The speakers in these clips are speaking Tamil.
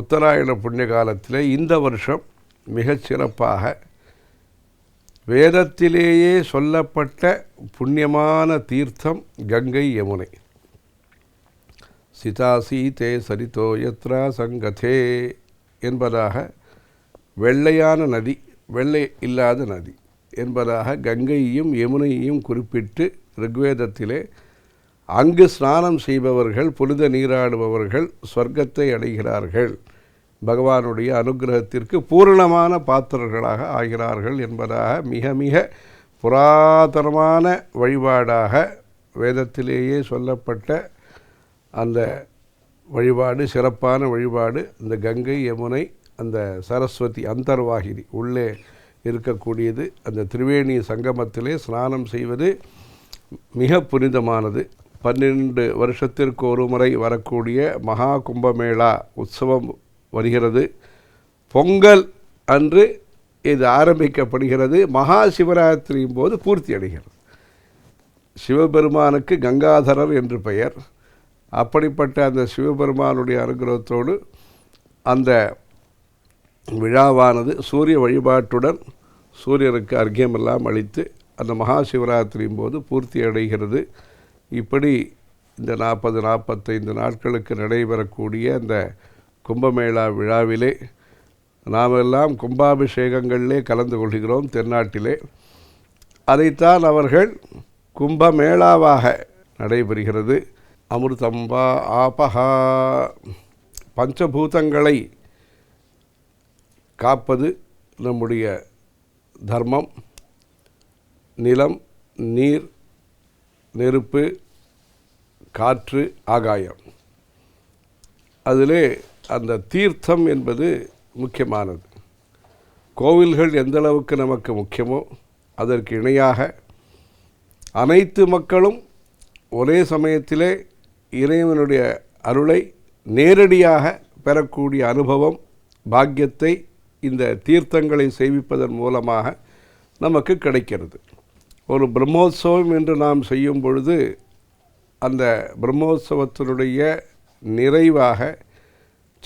உத்தராயண புண்ணிய காலத்தில் இந்த வருஷம் மிகச் சிறப்பாக வேதத்திலேயே சொல்லப்பட்ட புண்ணியமான தீர்த்தம் கங்கை யமுனை. சிதாசி தே சரிதோ யத்ரா சங்கதே என்பதாக வெள்ளையான நதி வெள்ளை இல்லாத நதி என்பதாக கங்கையையும் யமுனையையும் குறிப்பிட்டு ரிக்வேதத்திலே அங்கு ஸ்நானம் செய்பவர்கள் புனித நீராடுபவர்கள் சொர்க்கத்தை அடைகிறார்கள். பகவானுடைய அனுகிரகத்திற்கு பூரணமான பாத்திரர்களாக ஆகிறார்கள் என்பதாக மிக மிக புராதனமான வழிபாடாக வேதத்திலேயே சொல்லப்பட்ட அந்த வழிபாடு சிறப்பான வழிபாடு இந்த கங்கை யமுனை அந்த சரஸ்வதி அந்தர்வாகினி உள்ளே இருக்கக்கூடியது. அந்த திரிவேணி சங்கமத்திலே ஸ்நானம் செய்வது மிக புனிதமானது. பன்னிரண்டு வருஷத்திற்கு ஒரு முறை வரக்கூடிய மகா கும்பமேளா உற்சவம் வருகிறது. பொங்கல் அன்று இது ஆரம்பிக்கப்படுகிறது. மகா சிவராத்திரியின் போது பூர்த்தி அடைகிறது. சிவபெருமானுக்கு கங்காதரர் என்று பெயர். அப்படிப்பட்ட அந்த சிவபெருமானுடைய அனுகிரகத்தோடு அந்த விழாவானது சூரிய வழிபாட்டுடன் சூரியனுக்கு அர்க்கியமெல்லாம் அளித்து அந்த மகா சிவராத்திரியின் போது பூர்த்தி அடைகிறது. இப்படி இந்த நாற்பது நாற்பத்தைந்து நாட்களுக்கு நடைபெறக்கூடிய அந்த கும்பமேளா விழாவிலே நாமெல்லாம் கும்பாபிஷேகங்களிலே கலந்து கொள்கிறோம் தென்னாட்டிலே. அதைத்தான் அவர்கள் கும்பமேளாவாக நடைபெறுகிறது. அமிர்தம்பா ஆபஹா. பஞ்சபூதங்களை காப்பது நம்முடைய தர்மம். நிலம் நீர் நெருப்பு காற்று ஆகாயம். அதிலே அந்த தீர்த்தம் என்பது முக்கியமானது. கோவில்கள் எந்தளவுக்கு நமக்கு முக்கியமோ அதற்கு இணையாக அனைத்து மக்களும் ஒரே சமயத்திலே இறைவனுடைய அருளை நேரடியாக பெறக்கூடிய அனுபவம் பாக்கியத்தை இந்த தீர்த்தங்களை சேவிப்பதன் மூலமாக நமக்கு கிடைக்கிறது. ஒரு பிரம்மோத்சவம் என்று நாம் செய்யும் பொழுது அந்த பிரம்மோத்சவத்தினுடைய நிறைவாக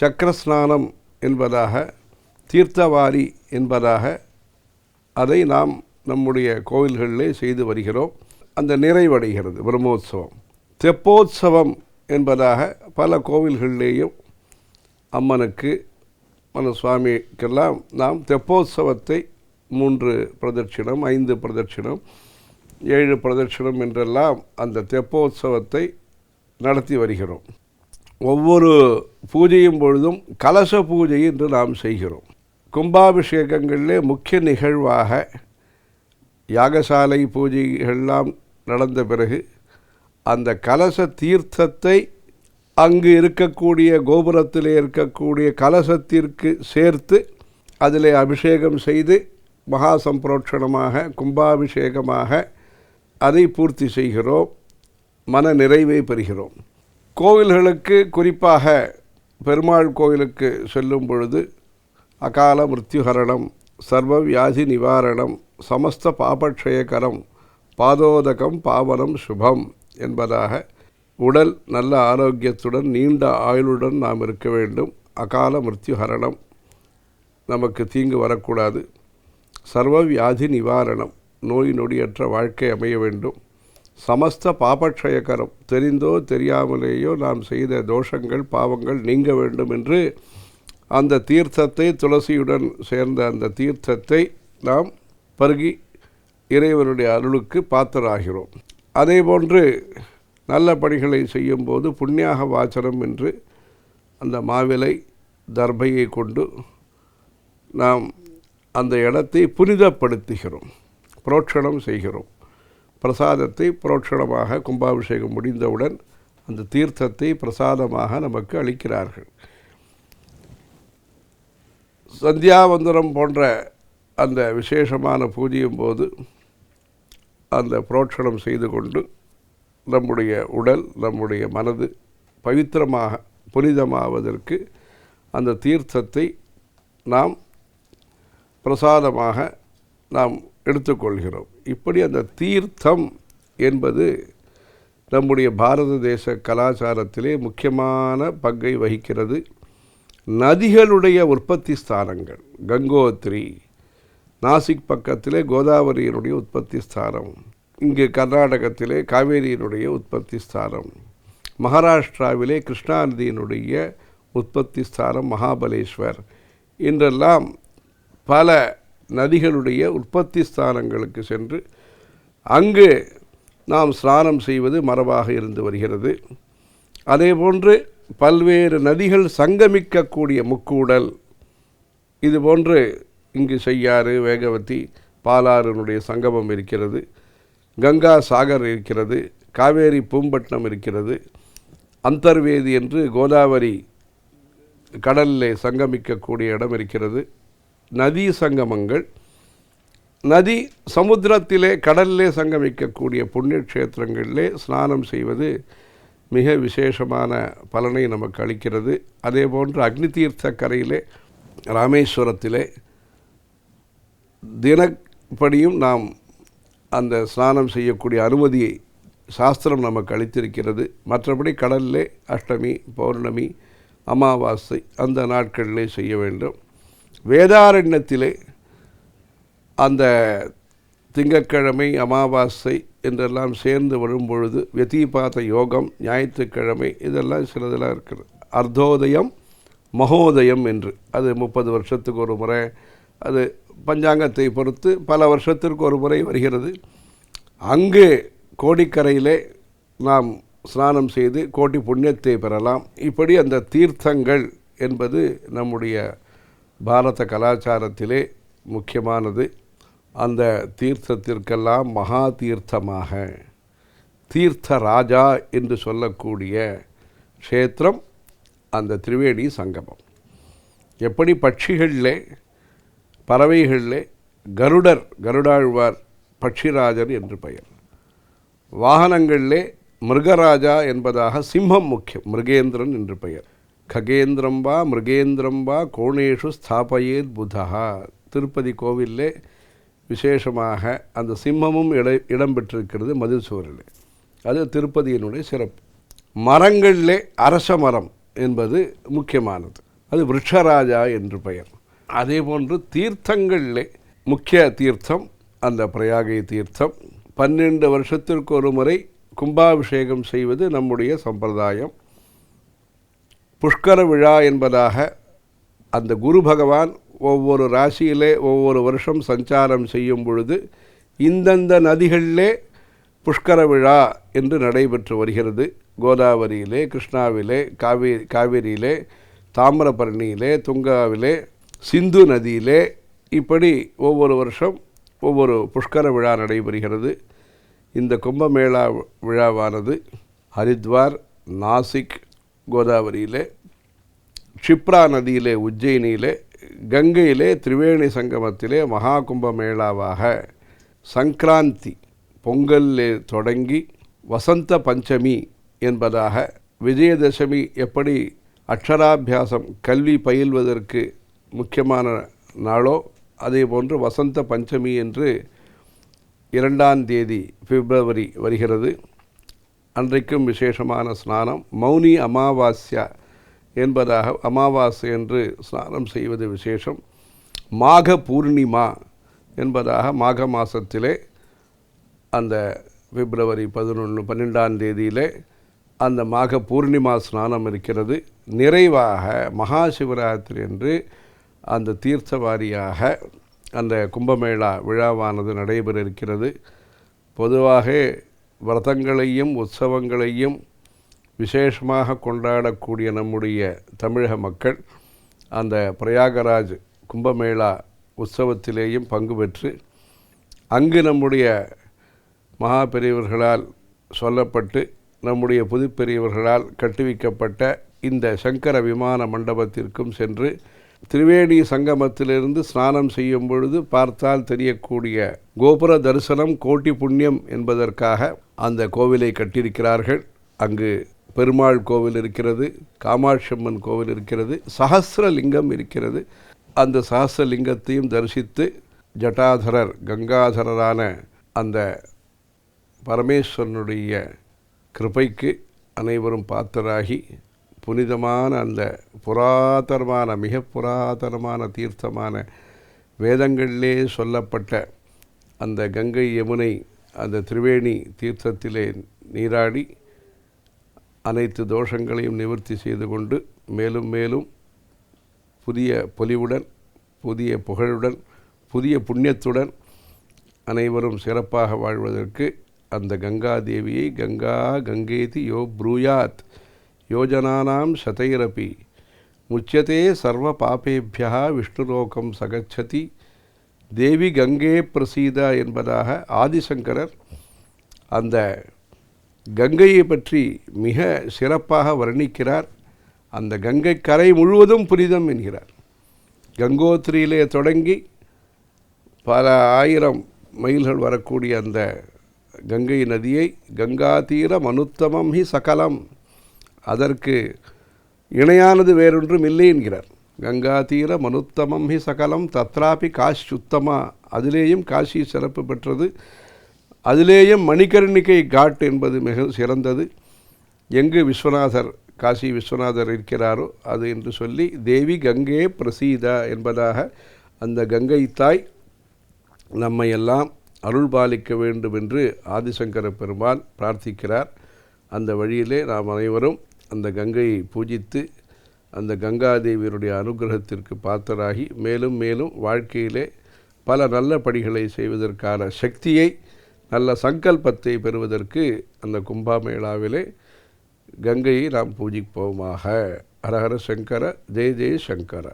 சக்கரஸ்நானம் என்பதாக தீர்த்தவாரி என்பதாக அதை நாம் நம்முடைய கோவில்களிலே செய்து வருகிறோம். அந்த நிறைவடைகிறது பிரம்மோத்சவம். தெப்போற்சவம் என்பதாக பல கோவில்களிலேயும் அம்மனுக்கு மன சுவாமிக்கெல்லாம் நாம் தெப்போத்சவத்தை மூன்று பிரதட்சிணம் ஐந்து பிரதட்சிணம் ஏழு பிரதட்சிணம் என்றெல்லாம் அந்த தெப்போற்சவத்தை நடத்தி வருகிறோம். ஒவ்வொரு பூஜையும் பொழுதும் கலச பூஜை என்று நாம் செய்கிறோம். கும்பாபிஷேகங்களிலே முக்கிய நிகழ்வாக யாகசாலை பூஜைகள்லாம் நடந்த பிறகு அந்த கலச தீர்த்தத்தை அங்கு இருக்கக்கூடிய கோபுரத்தில் இருக்கக்கூடிய கலசத்திற்கு சேர்த்து அதில் அபிஷேகம் செய்து மகா சம்பிரோட்சணமாக கும்பாபிஷேகமாக அதை பூர்த்தி செய்கிறோம் மன நிறைவை பெறுகிறோம். கோவில்களுக்கு குறிப்பாக பெருமாள் கோவிலுக்கு செல்லும் பொழுது அகால மிருத்யுகரணம் சர்வ வியாதி நிவாரணம் சமஸ்த பாபக்ஷயகரம் பாதோதகம் பாவனம் சுபம் என்பதாக உடல் நல்ல ஆரோக்கியத்துடன் நீண்ட ஆயுளுடன் நாம் இருக்க வேண்டும். அகால மிருத்யுஹரணம் நமக்கு தீங்கு வரக்கூடாது. சர்வ வியாதி நிவாரணம். நோய் நொடியற்ற வாழ்க்கை அமைய வேண்டும். சமஸ்த பாபக்ஷயகரம். தெரிந்தோ தெரியாமலேயோ நாம் செய்த தோஷங்கள் பாவங்கள் நீங்க வேண்டும் என்று அந்த தீர்த்தத்தை துளசியுடன் சேர்ந்த அந்த தீர்த்தத்தை நாம் பருகி இறைவனுடைய அருளுக்கு பாத்திராகிறோம். அதேபோன்று நல்ல பணிகளை செய்யும்போது புண்ணியாக வாசனம் என்று அந்த மாவிலை தர்பையை கொண்டு நாம் அந்த இடத்தை புனிதப்படுத்துகிறோம். புரோட்சணம் செய்கிறோம். பிரசாதத்தை புரோட்சணமாக கும்பாபிஷேகம் முடிந்தவுடன் அந்த தீர்த்தத்தை பிரசாதமாக நமக்கு அளிக்கிறார்கள். சந்தியாவந்தனம் போன்ற அந்த விசேஷமான பூஜையும் போது அந்த புரோட்சணம் செய்து கொண்டு நம்முடைய உடல் நம்முடைய மனது பவித்திரமாக புனிதமாவதற்கு அந்த தீர்த்தத்தை நாம் பிரசாதமாக நாம் எடுத்துக்கொள்கிறோம். இப்படி அந்த தீர்த்தம் என்பது நம்முடைய பாரத தேச கலாச்சாரத்திலே முக்கியமான பங்கை வகிக்கிறது. நதிகளுடைய உற்பத்தி ஸ்தானங்கள் கங்கோத்ரி நாசிக் பக்கத்திலே கோதாவரியினுடைய உற்பத்தி ஸ்தானம் இங்கு கர்நாடகத்திலே காவேரியினுடைய உற்பத்தி ஸ்தானம் மகாராஷ்டிராவிலே கிருஷ்ணா நதியினுடைய உற்பத்தி ஸ்தானம் மகாபலேஸ்வர். என்றெல்லாம் பல நதிகளுடைய உற்பத்தி ஸ்தானங்களுக்கு சென்று அங்கு நாம் ஸ்நானம் செய்வது மரபாக இருந்து வருகிறது. அதேபோன்று பல்வேறு நதிகள் சங்கமிக்கக்கூடிய முக்கூடல் இது போன்று இங்கு செய்யாறு வேகவதி பாலாறுனுடைய சங்கமம் இருக்கிறது. கங்கா சாகர் இருக்கிறது காவேரி பூம்பட்டினம் இருக்கிறது. அந்தர்வேதி என்று கோதாவரி கடலில் சங்கமிக்கக்கூடிய இடம் இருக்கிறது. நதி சங்கமங்கள் நதி சமுத்திரத்திலே கடலிலே சங்கமிக்கக்கூடிய புண்ணிய க்ஷேத்திரங்களிலே ஸ்நானம் செய்வது மிக விசேஷமான பலனை நமக்கு அளிக்கிறது. அதே போன்று அக்னி தீர்த்த கரையிலே ராமேஸ்வரத்திலே தினப்படியும் நாம் அந்த ஸ்நானம் செய்யக்கூடிய அனுமதியை சாஸ்திரம் நமக்கு அளித்திருக்கிறது. மற்றபடி கடலிலே அஷ்டமி பௌர்ணமி அமாவாசை அந்த நாட்களிலே செய்ய வேண்டும். வேதாரண்யத்திலே அந்த திங்கட்கிழமை அமாவாசை என்றெல்லாம் சேர்ந்து வரும்பொழுது வெத்திபாத யோகம் ஞாயிற்றுக்கிழமை இதெல்லாம் சிலதெல்லாம் இருக்குது. அர்த்தோதயம் மகோதயம் என்று. அது முப்பது வருஷத்துக்கு ஒரு முறை. அது பஞ்சாங்கத்தை பொறுத்து பல வருஷத்திற்கு ஒரு முறை வருகிறது. அங்கு கோடிக்கரையிலே நாம் ஸ்நானம் செய்து கோடி புண்ணியத்தை பெறலாம். இப்படி அந்த தீர்த்தங்கள் என்பது நம்முடைய பாரத கலாச்சாரத்திலே முக்கியமானது அந்த தீர்த்தத்திற்கெல்லாம் மகா தீர்த்தமாக. தீர்த்த ராஜா என்று சொல்லக்கூடிய க்ஷேத்திரம் அந்த திரிவேணி சங்கமம். எப்படி பட்சிகளிலே பறவைகளிலே கருடர் கருடாழ்வார் பட்சிராஜர் என்று பெயர். வாகனங்களிலே மிருகராஜா என்பதாக சிம்மம் முக்கியம் மிருகேந்திரன் என்று பெயர். ககேந்திரம் வா மிருகேந்திரம் வா கோணேஷு ஸ்தாபயேத் புதா திருப்பதி கோவிலே விசேஷமாக அந்த சிம்மமும் இட இடம்பெற்றிருக்கிறது மதுசூரில் அது திருப்பதியினுடைய சிறப்பு. மரங்களிலே அரச மரம் என்பது முக்கியமானது. அது விருட்சராஜா என்று பெயர். அதே போன்று தீர்த்தங்களிலே முக்கிய தீர்த்தம் அந்த பிரயாகை தீர்த்தம் பன்னெண்டு வருஷத்திற்கு ஒரு முறை கும்பாபிஷேகம் செய்வது நம்முடைய சம்பிரதாயம். புஷ்கர விழா என்பதாக அந்த குரு பகவான் ஒவ்வொரு ராசியிலே ஒவ்வொரு வருஷம் சஞ்சாரம் செய்யும் பொழுது இந்தந்த நதிகளிலே புஷ்கர விழா என்று நடைபெற்று வருகிறது. கோதாவரியிலே கிருஷ்ணாவிலே காவேரி காவேரியிலே தாமிரபரணியிலே துங்காவிலே சிந்து நதியிலே இப்படி ஒவ்வொரு வருஷம் ஒவ்வொரு புஷ்கர விழா நடைபெறுகிறது. இந்த கும்பமேளா விழாவானது ஹரித்வார் நாசிக் கோதாவரியிலே க்ஷிப்ரா நதியிலே உஜ்ஜயினியிலே கங்கையிலே திரிவேணி சங்கமத்திலே மகா கும்பமேளாவாக சங்கராந்தி பொங்கல்லே தொடங்கி வசந்த பஞ்சமி என்பதாக விஜயதசமி எப்படி அக்ஷராபியாசம் கல்வி பயில்வதற்கு முக்கியமான நாளோ அதே போன்று வசந்த பஞ்சமி என்று இரண்டாம் தேதி பிப்ரவரி வருகிறது. அன்றைக்கும் விசேஷமான ஸ்நானம் மௌனி அமாவாஸ்யா என்பதாக அமாவாசை என்று ஸ்நானம் செய்வது விசேஷம். மாக பூர்ணிமா என்பதாக மாக மாதத்திலே அந்த பிப்ரவரி பதினொன்று பன்னெண்டாம் தேதியிலே அந்த மாக பூர்ணிமா ஸ்நானம் இருக்கிறது. நிறைவாக மகா சிவராத்திரி என்று அந்த தீர்த்தவாரியாக அந்த கும்பமேளா விழாவானது நடைபெற இருக்கிறது. பொதுவாக விரதங்களையும் உற்சவங்களையும் விசேஷமாக கொண்டாடக்கூடிய நம்முடைய தமிழக மக்கள் அந்த பிரயாகராஜ் கும்பமேளா உற்சவத்திலேயும் பங்கு பெற்று அங்கு நம்முடைய மகா பெரியவர்களால் சொல்லப்பட்டு நம்முடைய புதுப்பெரியவர்களால் கட்டுவிக்கப்பட்ட இந்த சங்கர விமான மண்டபத்திற்கும் சென்று திரிவேணி சங்கமத்திலிருந்து ஸ்நானம் செய்யும் பொழுது பார்த்தால் தெரியக்கூடிய கோபுர தரிசனம் கோட்டி புண்ணியம் என்பதற்காக அந்த கோவிலை கட்டியிருக்கிறார்கள். அங்கு பெருமாள் கோவில் இருக்கிறது காமாட்சியம்மன் கோவில் இருக்கிறது சகசிரலிங்கம் இருக்கிறது. அந்த சகசிரலிங்கத்தையும் தரிசித்து ஜட்டாதரர் கங்காதரரான அந்த பரமேஸ்வரனுடைய கிருபைக்கு அனைவரும் பாத்திராகி புனிதமான அந்த புராதனமான மிக புராதனமான தீர்த்தமான வேதங்களிலே சொல்லப்பட்ட அந்த கங்கை யமுனை அந்த திரிவேணி தீர்த்தத்திலே நீராடி அனைத்து தோஷங்களையும் நிவர்த்தி செய்து கொண்டு மேலும் மேலும் புதிய பொலிவுடன் புதிய புகழுடன் புதிய புண்ணியத்துடன் அனைவரும் சிறப்பாக வாழ்வதற்கு அந்த கங்கா தேவியை கங்கா கங்கேதி யோ ப்ரூயாத் யோஜனானாம் சதைரபி. முச்சியதே சர்வ பாபேபியா விஷ்ணுலோகம் சகச்சதி. தேவி கங்கே பிரசீதா என்பதாக ஆதிசங்கரர் அந்த கங்கையை பற்றி மிக சிறப்பாக வர்ணிக்கிறார். அந்த கங்கை கரை முழுவதும் புனிதம் என்கிறார். கங்கோத்திரியிலே தொடங்கி பல ஆயிரம் மைல்கள் வரக்கூடிய அந்த கங்கை நதியை கங்கா தீரம் அனுத்தமம் ஹி சகலம். அதற்கு இணையானது வேறொன்றும் இல்லை என்கிறார். கங்கா தீர மனுத்தமம் ஹி சகலம் தத்ராபி காஷ் சுத்தமா அதிலேயும் காஷி சிறப்பு பெற்றது. அதிலேயும் மணிகர்ணிகை காட் என்பது மிக சிறந்தது. எங்கு விஸ்வநாதர் காசி விஸ்வநாதர் இருக்கிறாரோ அது என்று சொல்லி தேவி கங்கே பிரசீதா என்பதாக அந்த கங்கை தாய் நம்மை எல்லாம் அருள் பாலிக்க வேண்டும் என்று ஆதிசங்கர பெருமாள் பிரார்த்திக்கிறார். அந்த வழியிலே நாம் அனைவரும் அந்த கங்கையை பூஜித்து அந்த கங்காதேவியருடைய அனுகிரகத்திற்கு பாத்தராகி மேலும் மேலும் வாழ்க்கையிலே பல நல்ல படிகளை செய்வதற்கான சக்தியை நல்ல சங்கல்பத்தை பெறுவதற்கு அந்த கும்பாமேளாவிலே கங்கையை நாம் பூஜிப்போமாக. ஹரஹர சங்கர ஜெய ஜெய சங்கர.